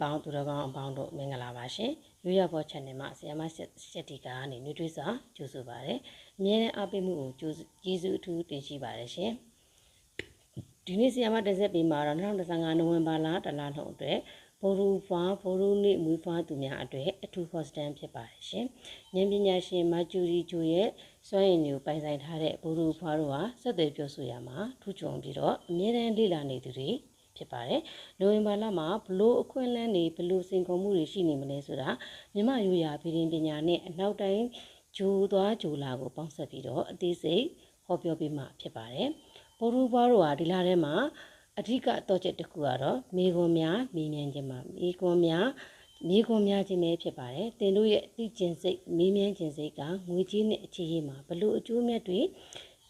ပေါင်းသူတော်ကောင်းအပေါင်းတို့မင်္ဂလာပါရှင်ရွေရဘော channel မှာဆီယမရှက်တီကာကနေနှွေးထွေးစွာကြိုဆိုပါရစေအမြဲတမ်းအားပေးမှုကိုကြိုးကျေးဇူးအထူးတင်ရှိပါတယ်ရှင်ဒီနေ့ဆီယမတင်ဆက်ပေးမှာတော့2015နိုဝင်ဘာလတလလုံးအတွက်ဘောရူဖာဘောရူနိမွေးဖွားသူများအတွက်အထူး host stand ဖြစ်ပါတယ်ရှင်ဉာဏ်ပညာရှင်မာကျူရီဂျိုရဲ့စွမ်းရည်မျိုးပိုင်ဆိုင်ထားတဲ့ဘောရူဖွားတို့ဟာဆက်သွယ်ပြောဆိုရမှာထူးချွန်ပြီးတော့အမြဲတမ်းလေ့လာနေသူတွေ ဖြစ်ပါတယ်။နိုဝင်ဘာလမှာဘလို့အခွင့်အလမ်းတွေဘလို့စင်ကုန်မှုတွေရှိနေမလဲဆိုတာမြမရိုးရာပြည်ပညာနဲ့အနောက်တိုင်းဂျိုးသွားဂျိုလာကိုပေါင်းစပ်ပြီးတော့အသေးစိတ်ဟောပြောပေးမှာဖြစ်ပါတယ်။ပိုရူဘာတို့ဟာဒီလထဲမှာအဓိကတော့ချက်တစ်ခုကတော့မိခွန်များမိမြန်းခြင်းမှာမိခွန်များမိခွန်များခြင်းပဲဖြစ်ပါတယ်။တင်တို့ရဲ့သိကျင်စိတ်မိမြန်းခြင်းစိတ်ကငွေကြီးနဲ့အခြေရေးမှာဘလို့အကျိုးမြတ်တွေ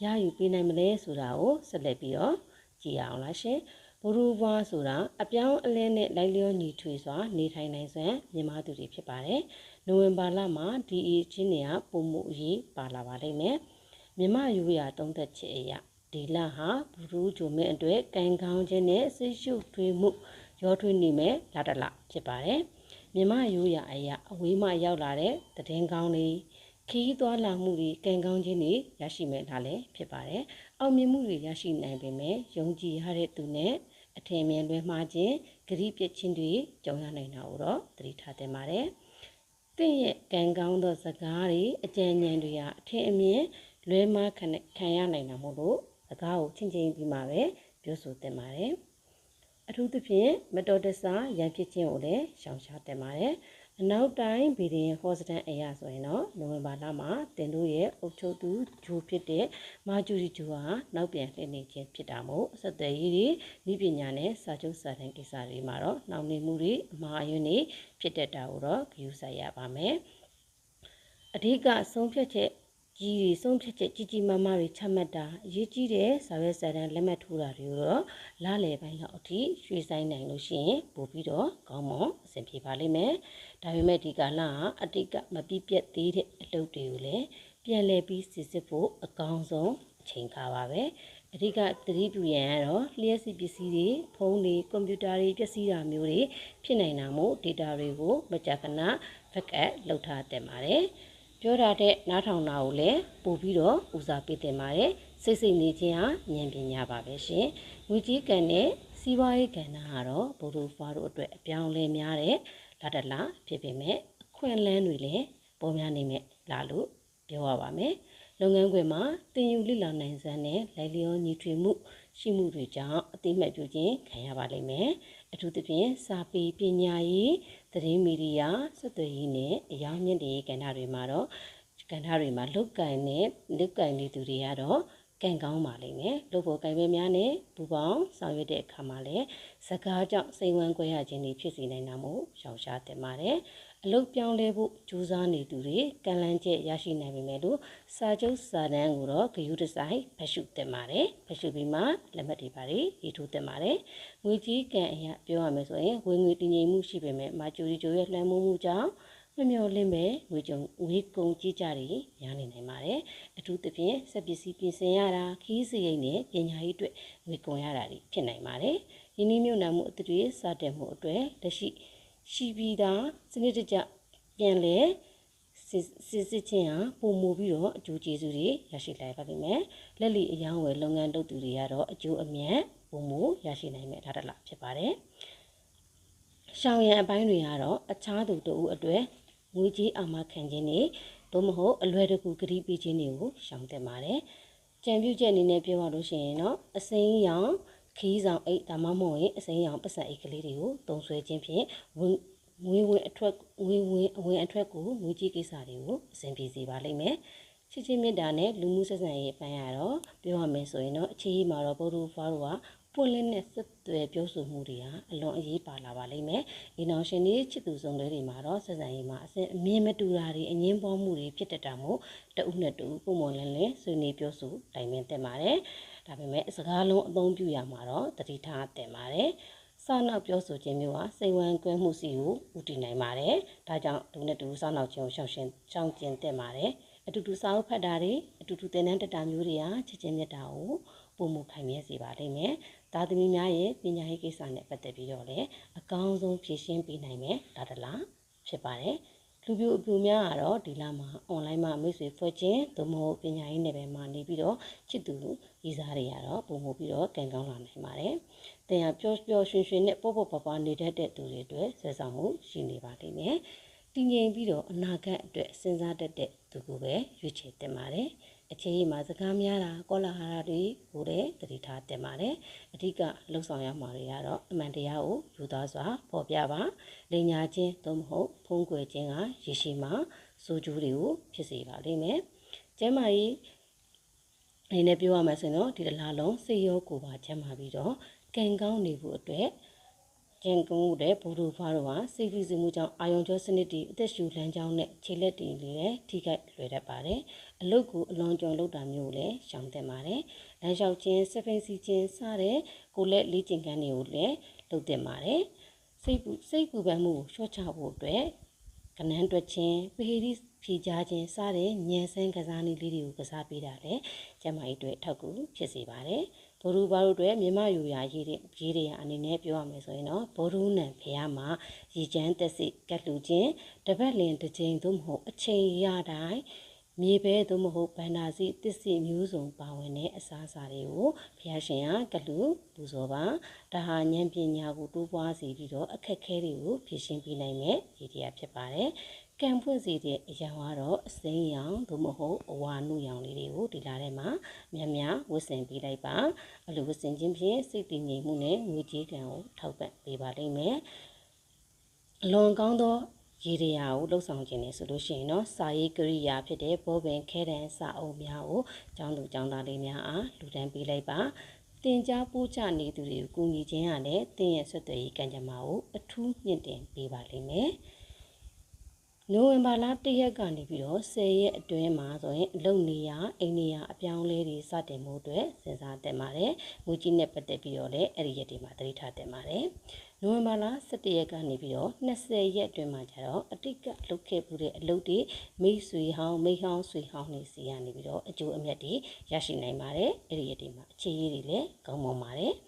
ရယူပေးနိုင်မလဲဆိုတာကိုဆက်လက်ပြီးတော့ကြည့်အောင်လားရှင်။ ဘရူဘွားဆိုတာအပြောင်းအလဲနဲ့လိုက်လျောညီထွေစွာနေထိုင်နိုင်စွမ်းမြန်မာသူတွေဖြစ်ပါတယ်။နိုဝင်ဘာလမှာဒီအချင်းတွေကပုံမှုအရေးပါလာပါလိမ့်မယ်။မြမယူရတုံးသက်ချစ်အရာဒီလဟာဘရူဂျိုမင်းအတွက်ကင်ကောင်းခြင်းနဲ့ဆိတ်ရှုထွေးမှုရောထွေးနေမယ်လာတလဖြစ်ပါတယ်။မြမယူရအရာအဝေးမှရောက်လာတဲ့တည်င်းကောင်းလေးခီးသွားလာမှုတွေကံကောင်းခြင်းတွေရရှိမယ်ဒါလည်းဖြစ်ပါတယ်။အောင်မြင်မှုတွေရရှိနိုင်ပေမဲ့ယုံကြည်ရတဲ့သူနဲ့ အထင်မြင်လွဲမှားခြင်းဂရိပြစ်ခြင်းတွေကြုံရနိုင်တာကိုတော့သတိထားသင့်ပါတယ်။တင့်ရဲ့ကံကောင်းသောစကားတွေအကြံဉာဏ်တွေဟာအထင်အမြင်လွဲမှားခံခံရနိုင်တာမို့လို့စကားကိုချင်းချင်းပြီးမှပဲပြောဆိုသင့်ပါတယ်။အထူးသဖြင့်မတော်တဆရန်ဖြစ်ခြင်းကိုလည်းရှောင်ရှားသင့်ပါတယ်။ အနောက်တိုင်းဗီဒီယံဟောစတန်အရာဆိုရင်တော့နိုဝင်ဘာလမှာတင်တို့ရဲ့အုပ်ချုပ်သူဂျိုးဖြစ်တဲ့မာဂျူရီဂျိုဟာနောက်ပြန်လှည့်နေခြင်းဖြစ်တာမို့အဆက်အသွယ်ရေးတွေဤပညာနဲ့စာချုပ်စာတမ်းကိစ္စတွေမှာတော့နှောင့်နှေးမှုတွေအမှားအယွင်းတွေဖြစ်တတ်တာကိုတော့ဂရုစိုက်ရပါမယ်အဓိကဆုံးဖြတ်ချက် ကြီးတွေဆုံးဖြတ်ချက်ကြီးကြီးမားမားတွေချမှတ်တာအရေးကြီးတဲ့စာရွက်စာတမ်းလက်မှတ်ထိုးတာတွေကိုတော့လားလေပိုင်းလောက်အထိရွှေဆိုင်နိုင်လို့ရှိရင်ပို့ပြီးတော့ကောင်းမွန်အဆင်ပြေပါလိမ့်မယ်။ဒါပေမဲ့ဒီကာလကအတိတ်ကမပြည့်ပြတ်သေးတဲ့အလုပ်တွေကိုလည်းပြန်လည်ပြီးစစ်စစ်ဖို့အကောင်းဆုံးအချိန်ကားပါပဲ။အဓိကသတိပြုရန်ကတော့လျှက်စီပစ္စည်းတွေဖုန်းတွေကွန်ပျူတာတွေပျက်စီးတာမျိုးတွေဖြစ်နိုင်တာမို့ data တွေကိုမကြာခဏ backup လုပ်ထားတတ်ပါတယ်။ ပြောတာတဲ့နားထောင်တာကိုလည်းပို့ပြီးတော့ဦးစားပေးတင်ပါတယ်စိတ်စိတ်နေခြင်းဟာဉာဏ်ပညာပါပဲရှင်ငွေကြီးကန်နဲ့စီးပွားရေးကဏ္ဍကတော့ဘိုလ်ဖာတို့အတွက်အပြောင်းလဲများတဲ့လာတလာဖြစ်ပေမဲ့အခွင့်အလမ်းတွေလည်းပေါ်များနေမဲ့လာလို့ပြောရပါမယ်လုပ်ငန်းခွင်မှာတင်ယူလိလာနိုင်စမ်းနဲ့လိုက်လျောညီထွေမှု ရှိမှုတွေကြောင့်အသိမှတ်ပြုခြင်းခံရပါလိမ့်မယ်အထူးသဖြင့်စာပေပညာရေး သတင်းမီဒီယာဆက်သွယ်ရေးနဲ့အယောင်မြင့်တဲ့ကဏ္ဍတွေမှာတော့ကဏ္ဍတွေမှာလုတ်ကင်နဲ့လုတ်ကင်နေသူတွေကတော့ကံကောင်းပါလိမ့်မယ်လို့ဖို့ကံပဲများနဲ့ပူပေါင်းဆောင်ရွက်တဲ့အခါမှာလည်းစကားကြောင့်စိတ်ဝမ်းကွဲရခြင်းတွေဖြစ်စေနိုင်တာမို့ရှောင်ရှားတင်ပါတယ် အလုတ်ပြောင်းလဲဖို့ကြိုးစားနေသူတွေကံလန်းချက်ရရှိနိုင်ပေမဲ့လို့စာချုပ်စာတမ်းကိုတော့ဂယုတဆိုင်ဖတ်ရှုတင်ပါတယ်ဖတ်ရှုပြီးမှလက်မှတ်တွေပါတယ်ရေးထိုးတင်ပါတယ်ငွေကြီးကံအရာပြောရမယ်ဆိုရင်ဝင်ငွေတည်ငြိမ်မှုရှိပေမဲ့မာကျူရီဂျိုရဲ့လွှမ်းမိုးမှုကြောင့်မမျော်လင့်ပဲငွေကြုံငွေကုန်ကြီးကြတွေများနေနိုင်ပါတယ်အထူးသဖြင့်စက်ပစ္စည်းပြင်ဆင်ရတာခီးစရိတ်နဲ့ပညာရေးအတွက်ငွေကုန်ရတာတွေဖြစ်နိုင်ပါတယ်ယင်းနှမြုံနာမှုအတွေ့စတဲ့မှုအတွက်လက်ရှိ ရှိပြီးသားစနစ်တကျပြန်လဲစစ်စစ်ချင်းဟာပုံမူပြီးတော့အကျိုးကျေးဇူးတွေရရှိလိုက်ပါလိမ့်မယ်လက်လီအယောင်းဝယ်လုပ်ငန်းလုပ်သူတွေကတော့အကျိုးအမြတ်ပုံမူရရှိနိုင်မယ်ဒါတလားဖြစ်ပါတယ်ရှောင်းရံအပိုင်းတွေကတော့အခြားသူတို့အတွက်ငွေကြေးအာမခံခြင်းတွေသို့မဟုတ်အလွယ်တကူကတိပေးခြင်းတွေကိုရှောင်သင့်ပါတယ်ကြံပြုချက်အနေနဲ့ပြောရလို့ရှိရင်တော့အစိမ်းရောင် ခီးဆောင်အိတ်ဒါမှမဟုတ်ရင်အစိမ်းရောင်ပတ်စံအိတ်ကလေးတွေကိုတုံဆွဲခြင်းဖြင့်ဝင်ငွေဝင်အထွက်ငွေဝင်အဝင်အထွက်ကိုငွေကြီးကိစ္စတွေကိုအဆင်ပြေစေပါလိမ့်မယ်ချစ်ချင်းမေတ္တာနဲ့လူမှုဆက်ဆံရေးပိုင်းရတော့ပြောရမယ်ဆိုရင်တော့အခြေအမှာတော့ဗုဒ္ဓဖားတို့ကပွင့်လင်းတဲ့ဆက်သွယ်ပြောဆိုမှုတွေဟာအလွန်အရေးပါလာပါလိမ့်မယ်။ဒီနောက်ရှင်တွေချစ်သူဆုံးတွေမှာတော့ဆက်ဆံရေးမှာအစအမြင်မတူတာတွေအငင်းပွားမှုတွေဖြစ်တတ်တာမို့တဦးနဲ့တဦးပုံမှန်လင်းလင်းဆွေးနွေးပြောဆိုတိုင်ပင်တင်ပါတယ်။ ဒါပေမဲ့စကားလုံးအသုံးပြုရမှာတော့တတိထားတင်ပါတယ်။စောင့်နောက်ပြောဆိုခြင်းမျိုးဟာစိတ်ဝမ်းကွဲမှုစီကိုဥတည်နိုင်ပါတယ်။ဒါကြောင့်ဒုနဲ့တူစောင့်နောက်ခြင်းကိုရှောင်ရှင်ရှောင်ကျင်တဲ့ပါတယ်။အတူတူစာအုပ်ဖတ်တာတွေအတူတူသင်တန်းတက်တာမျိုးတွေဟာချစ်ချင်းမြတ်တာကိုပုံမှုခိုင်မြဲစေပါလိမ့်မယ်။သားသမီးများရဲ့ပညာရေးကိစ္စနဲ့ပတ်သက်ပြီးတော့လည်းအကောင်းဆုံးဖြည့်ရှင်းပေးနိုင်မယ်ဒါတလားဖြစ်ပါတယ် လူပြိုအပြိုများကတော့ဒီလမှာ online မှာမိတ်ဆွေဖွဲ့ခြင်းသို့မဟုတ်ပညာရေးနယ်ပယ်မှာနေပြီးတော့ချစ်သူဤစားတွေကတော့ပုံမှုပြီးတော့ကံကောင်းလာနိုင်ပါတယ်။တင်ရပျော်ပျော်ရွှင်ရွှင်နဲ့ပေါ့ပေါ့ပါပါနေတတ်တဲ့သူတွေအတွက်ဆွဲဆောင်မှုရှိနေပါလိမ့်မယ်။တည်ငြိမ်ပြီးတော့အနာဂတ်အတွက်စဉ်းစားတတ်တဲ့သူကိုပဲရွေးချယ်တင်ပါတယ်။ အခြေအမှာစကားများတာကောလာဟာရတွေကိုလည်းတတိထားတင်ပါတယ်။အဓိကလှုပ်ဆောင်ရမှာတွေကတော့အမှန်တရားကိုယူသားစွာပေါ်ပြပါ။လိညာချင်းသို့မဟုတ်ဖုံးကွယ်ခြင်းကရရှိမှာစိုးကျိုးတွေကိုဖြစ်စေပါလိမ့်မယ်။ကျမ်းမာရေးအနေနဲ့ပြောရမှာဆိုရင်တော့ဒီတစ်လားလုံးစိတ်ရောကိုယ်ပါချမ်းသာပြီးတော့ကံကောင်းနေဖို့အတွက် ကျန်ကုန်းတဲ့ဘူရူဖားတို့ဟာစိတ်ဖိစီးမှုကြောင့်အာယုံကျောစနစ်တီအသက်ရှူလမ်းကြောင်းနဲ့ခြေလက်တီလေးလည်းထိခိုက်လွယ်တတ်ပါတယ်။အလုတ်ကိုအလွန်ကြုံလုပ်တာမျိုးလည်းရှောင်သင့်ပါတယ်။လမ်းလျှောက်ခြင်းစဖိန်စီခြင်းစတဲ့ကိုလက်လေးကျင်ကန်းတွေကိုလည်းလုပ်သင့်ပါတယ်။စိတ်ပူစိတ်ပူပန်မှုကိုလျှော့ချဖို့အတွက်ကနန်းတွက်ခြင်းပဟိရိဖြေကြားခြင်းစတဲ့ညံစမ်းကစားနည်းလေးတွေကိုကစားပေးတာလည်းကျမကြီးအတွက်ထောက်ကူဖြစ်စေပါတယ်။ ဘောရူဘာတို့အတွက်မြမယူရာရေးတဲ့ရေးတဲ့အနေနဲ့ပြောရမယ်ဆိုရင်တော့ဘောရူနံဖះမှာရည်ချမ်းတက်စိကတ်လူချင်းတပတ်လင်တစ်ချိန်သို့မဟုတ်အချိန်ရတိုင်းမြေပဲသို့မဟုတ်ဗန္နာစီတစ်စီမျိုးစုံပါဝင်တဲ့အစားအစာတွေကိုဖះရှင်ကကလူပူဇော်ပါဒါဟာဉာဏ်ပညာကိုတိုးပွားစေပြီးတော့အခက်အခဲတွေကိုဖြေရှင်းပေးနိုင်တဲ့ရည်တရားဖြစ်ပါတယ် ကံဖွင့်စီတဲ့အရာကတော့အစိမ်းရောင်သို့မဟုတ်အဝါနုရောင်လေးတွေကိုဒီလာထဲမှာများများဝတ်ဆင်ပေးလိုက်ပါအလိုဝတ်ဆင်ခြင်းဖြင့်စိတ်တည်ငြိမ်မှုနဲ့ငွေကြေးကံကိုထောက်ပံ့ပေးပါလိမ့်မယ်အလွန်ကောင်းသောရေရရာကိုလှုပ်ဆောင်ခြင်းနဲ့ဆိုလို့ရှိရင်တော့စာရေးကရိယာဖြစ်တဲ့ဘောပင်ခဲတန်းစာအုပ်များကိုကျောင်းသူကျောင်းသားလေးများအားလူတန်းပေးလိုက်ပါတင် जा ပို့ချနေသူတွေကိုကူညီခြင်းကလည်းတင်ရဲ့ဆွတ်သွယ်ရေးကံကြမ္မာကိုအထူးမြင့်တင်ပေးပါလိမ့်မယ်။ နိုဝင်ဘာလ၁ရက်ကနေပြီးတော့10ရက်အတွင်းမှာဆိုရင်အလုပ်နေရအိမ်နေရအပြောင်းလဲတွေစတင်မှုအတွက်စဉ်းစားတင်ပါတယ်။ငွေကြီးနဲ့ပတ်သက်ပြီးတော့လည်းအဲ့ဒီရက်တွေမှာသတိထားတင်ပါတယ်။နိုဝင်ဘာလ17ရက်ကနေပြီးတော့20ရက်အတွင်းမှာကျတော့အတိတ်ကလုပ်ခဲ့မှုတဲ့အလုပ်တွေမိတ်ဆွေဟောင်းမိဟောင်းဆွေဟောင်းနေစီကနေပြီးတော့အကျိုးအမြတ်တွေရရှိနိုင်ပါတယ်။အဲ့ဒီရက်တွေမှာအခြေရေးတွေလည်းကောင်းမွန်ပါတယ်။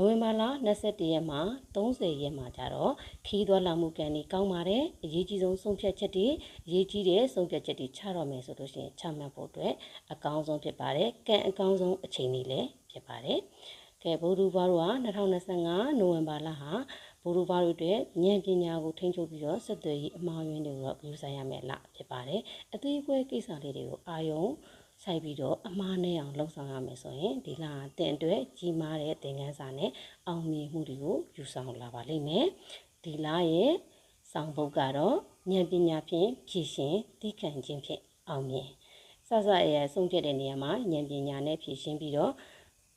နိုဝင်ဘာလ22ရက်မှ30ရက်မှာကြတော့ခီးသွွာလာမှုကံဒီကောင်းပါတယ်အရေးကြီးဆုံးဆုံးဖြတ်ချက်တွေအရေးကြီးတဲ့ဆုံးဖြတ်ချက်တွေချတော့မယ်ဆိုလို့ရှိရင်ချမှတ်ဖို့အတွက်အကောင်းဆုံးဖြစ်ပါတယ်ကံအကောင်းဆုံးအချိန်လေးလည်းဖြစ်ပါတယ်ကဲဘူရူဘာတို့က2025နိုဝင်ဘာလဟာဘူရူဘာတို့အတွက်ဉာဏ်ပညာကိုထိန်းချုပ်ပြီးတော့ဆက်သွယ်ရေးအမှားယွင်းတွေကိုတော့ယူဆိုင်ရမယ်လားဖြစ်ပါတယ်အသေးအဖွဲကိစ္စလေးတွေကိုအာယုံ ဆိုင်ပြီးတော့အမားနဲ့အောင်လှုပ်ဆောင်ရမယ်ဆိုရင်ဒီလတင်အတွက်ကြီးမားတဲ့သင်ခန်းစာနဲ့အောင်မြင်မှုတွေကိုယူဆောင်လာပါလိမ့်မယ်ဒီလရဲ့ဆောင်ပုတ်ကတော့ဉာဏ်ပညာဖြင့်ဖြည့်ရှင်သိခံခြင်းဖြင့်အောင်မြင်ဆဆရဲ့ဆုံးဖြတ်တဲ့နေရာမှာဉာဏ်ပညာနဲ့ဖြည့်ရှင်ပြီးတော့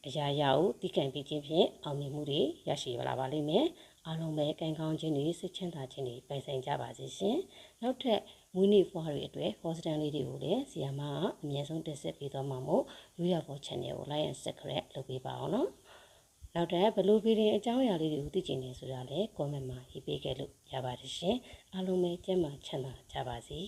အရာရာကိုသိခံပြီးခြင်းဖြင့်အောင်မြင်မှုတွေရရှိလာပါလိမ့်မယ်အားလုံးပဲကံကောင်းခြင်းတွေစိတ်ချမ်းသာခြင်းတွေပိုင်ဆိုင်ကြပါစေရှင်နောက်ထပ် မွေးနေ့ဖွားတွေအတွက် hostel လေးတွေကိုလည်းဆီယာမကအမြဲဆုံးတက်ဆက်ပေးသွားမှာမို့ရိုးရဖို့ channel ကို like and subscribe လုပ်ပေးပါအောင်နော်နောက်ထပ်ဘလူးဗီဒီယိုအကြောင်းအရာလေးတွေကိုသိချင်နေဆိုတာလည်း comment မှာရေးပေးခဲ့လို့ရပါတယ်ရှင်အားလုံးပဲကျမ်းမာချမ်းသာကြပါစေ